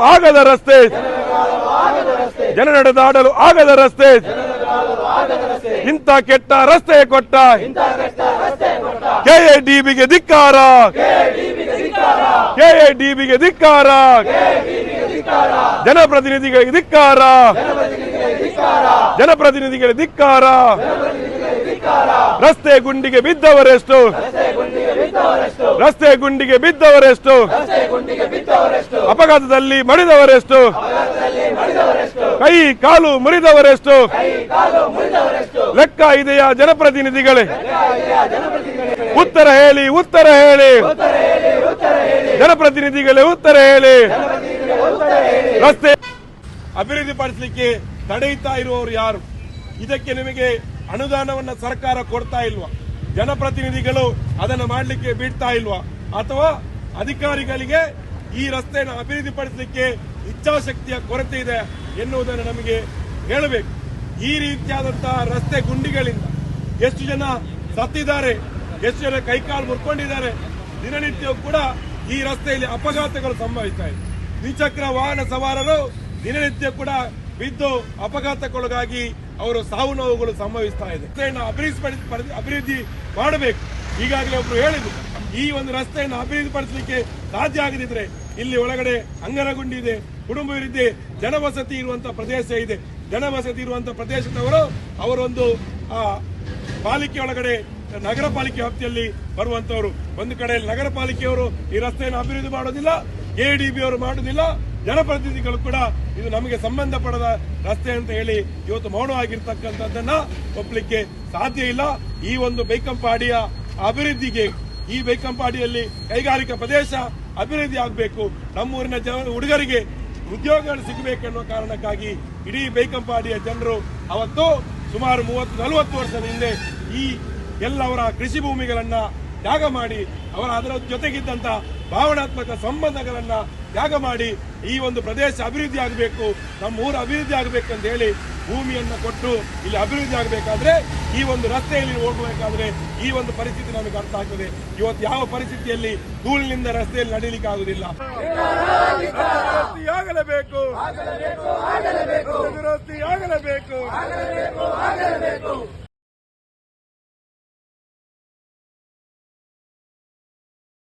ಆಗದ ರಸ್ತೆ. ಜನ ನಡೆದಾಡಲು ಆಗದ ರಸ್ತೆ. ಇಂಥ ಕೆಟ್ಟ ರಸ್ತೆ ಕೊಟ್ಟ. ಕೆಎಡಿಬಿಗೆ ಧಿಕ್ಕಾರ. ಕೆಎಡಿಬಿಗೆ ಧಿಕ್ಕಾರ. ಜನಪ್ರತಿನಿಧಿಗಳಿಗೆ ಧಿಕ್ಕಾರ. ಜನಪ್ರತಿನಿಧಿಗಳಿಗೆ ಧಿಕ್ಕಾರ. ರಸ್ತೆ ಗುಂಡಿಗೆ ಬಿದ್ದವರೆಷ್ಟು. ರಸ್ತೆ ಗುಂಡಿಗೆ ಬಿದ್ದವರೆಷ್ಟು. ಅಪಘಾತದಲ್ಲಿ ಮಡಿದವರೆಷ್ಟು ಕೈ ಕಾಲು ಮುರಿದವರೆಷ್ಟು? ಲೆಕ್ಕ ಇದೆಯಾ ಜನಪ್ರತಿನಿಧಿಗಳೇ? ಉತ್ತರ ಹೇಳಿ ಉತ್ತರ ಹೇಳಿ. ಜನಪ್ರತಿನಿಧಿಗಳೇ ಉತ್ತರ ಹೇಳಿ. ರಸ್ತೆ ಅಭಿವೃದ್ಧಿಪಡಿಸಲಿಕ್ಕೆ ತಡೆಯುತ್ತಾ ಇರುವವರು ಯಾರು? ಇದಕ್ಕೆ ನಿಮಗೆ ಅನುದಾನವನ್ನ ಸರ್ಕಾರ ಕೊಡ್ತಾ ಇಲ್ವಾ? ಜನಪ್ರತಿನಿಧಿಗಳು ಅದನ್ನು ಮಾಡಲಿಕ್ಕೆ ಬಿಡ್ತಾ ಇಲ್ವಾ? ಅಥವಾ ಅಧಿಕಾರಿಗಳಿಗೆ ಈ ರಸ್ತೆಯನ್ನು ಅಭಿವೃದ್ಧಿಪಡಿಸಲಿಕ್ಕೆ ಇಚ್ಛಾಶಕ್ತಿಯ ಕೊರತೆ ಇದೆ ಎನ್ನುವುದನ್ನು ನಮಗೆ ಹೇಳಬೇಕು. ಈ ರೀತಿಯಾದಂತಹ ರಸ್ತೆ ಗುಂಡಿಗಳಿಂದ ಎಷ್ಟು ಜನ ಸತ್ತಿದ್ದಾರೆ, ಎಷ್ಟು ಜನ ಕೈಕಾಲು ಮುರ್ಕೊಂಡಿದ್ದಾರೆ, ದಿನನಿತ್ಯವೂ ಕೂಡ ಈ ರಸ್ತೆಯಲ್ಲಿ ಅಪಘಾತಗಳು ಸಂಭವಿಸ್ತಾ ಇದೆ. ದ್ವಿಚಕ್ರ ವಾಹನ ಸವಾರರು ದಿನನಿತ್ಯ ಕೂಡ ಬಿದ್ದು ಅಪಘಾತಕ್ಕೊಳಗಾಗಿ ಅವರು ಸಾವು ನೋವುಗಳು ಸಂಭವಿಸ್ತಾ ಇದೆ. ರಸ್ತೆಯನ್ನು ಅಭಿವೃದ್ಧಿ ಅಭಿವೃದ್ಧಿ ಮಾಡಬೇಕು. ಈಗಾಗಲೇ ಒಬ್ರು ಹೇಳಿದ್ರು, ಈ ಒಂದು ರಸ್ತೆಯನ್ನು ಅಭಿವೃದ್ಧಿಪಡಿಸಲಿಕ್ಕೆ ಸಾಧ್ಯ ಆಗದಿದ್ರೆ ಇಲ್ಲಿ ಒಳಗಡೆ ಅಂಗನಗುಂಡಿ ಇದೆ ಕುಟುಂಬವಿದೆ ಜನವಸತಿ ಇರುವಂತಹ ಪ್ರದೇಶ ಇದೆ. ಜನವಸತಿ ಇರುವಂತಹ ಪ್ರದೇಶದವರು ಅವರೊಂದು, ಆ, ಪಾಲಿಕೆ ಒಳಗಡೆ, ನಗರ ಪಾಲಿಕೆ ವ್ಯಾಪ್ತಿಯಲ್ಲಿ ಬರುವಂತವರು. ಒಂದು ಕಡೆ ನಗರ ಪಾಲಿಕೆಯವರು ಈ ರಸ್ತೆಯನ್ನು ಅಭಿವೃದ್ಧಿ ಮಾಡೋದಿಲ್ಲ ಎಡಿಬಿ ಅವರು ಮಾಡೋದಿಲ್ಲ, ಜನಪ್ರತಿನಿಧಿಗಳು ಕೂಡ ಇದು ನಮಗೆ ಸಂಬಂಧಪಡದ ರಸ್ತೆ ಅಂತ ಹೇಳಿ ಇವತ್ತು ಮೌನವಾಗಿರ್ತಕ್ಕಂಥದ್ದನ್ನ ಒಪ್ಪಲಿಕ್ಕೆ ಸಾಧ್ಯ ಇಲ್ಲ. ಈ ಒಂದು ಬೈಕಂಪಾಡಿಯ ಅಭಿವೃದ್ಧಿಗೆ ಈ ಬೈಕಂಪಾಡಿಯಲ್ಲಿ ಕೈಗಾರಿಕಾ ಪ್ರದೇಶ ಅಭಿವೃದ್ಧಿ ಆಗಬೇಕು. ನಮ್ಮೂರಿನ ಜನ, ಹುಡುಗರಿಗೆ ಉದ್ಯೋಗಗಳು ಸಿಗಬೇಕೆನ್ನುವ ಕಾರಣಕ್ಕಾಗಿ ಇಡೀ ಬೈಕಂಪಾಡಿಯ ಜನರು ಅವತ್ತು ಸುಮಾರು ಮೂವತ್ತು, ನಲವತ್ತು ವರ್ಷದ ಹಿಂದೆ ಈ ಎಲ್ಲವರ ಕೃಷಿ ಭೂಮಿಗಳನ್ನ ತ್ಯಾಗ ಮಾಡಿ ಅವರ ಅದರ ಜೊತೆಗಿದ್ದಂಥ ಭಾವನಾತ್ಮಕ ಸಂಬಂಧಗಳನ್ನ ತ್ಯಾಗ ಮಾಡಿ ಈ ಒಂದು ಪ್ರದೇಶ ಅಭಿವೃದ್ಧಿ ಆಗಬೇಕು ನಮ್ಮ ಊರು ಅಭಿವೃದ್ಧಿ ಆಗಬೇಕಂತ ಹೇಳಿ ಭೂಮಿಯನ್ನು ಕೊಟ್ಟು ಇಲ್ಲಿ ಅಭಿವೃದ್ಧಿ ಆಗಬೇಕಾದ್ರೆ ಈ ಒಂದು ರಸ್ತೆಯಲ್ಲಿ ಹೋಗಬೇಕಾದ್ರೆ ಈ ಒಂದು ಪರಿಸ್ಥಿತಿ ನಮಗೆ ಅರ್ಥ ಆಗ್ತದೆ. ಇವತ್ತು ಯಾವ ಪರಿಸ್ಥಿತಿಯಲ್ಲಿ ಧೂಳಿನಿಂದ ರಸ್ತೆಯಲ್ಲಿ ನಡೀಲಿಕ್ಕೆ ಆಗುದಿಲ್ಲ. ಆಗಲೇಬೇಕು ಆಗಲೇಬೇಕು.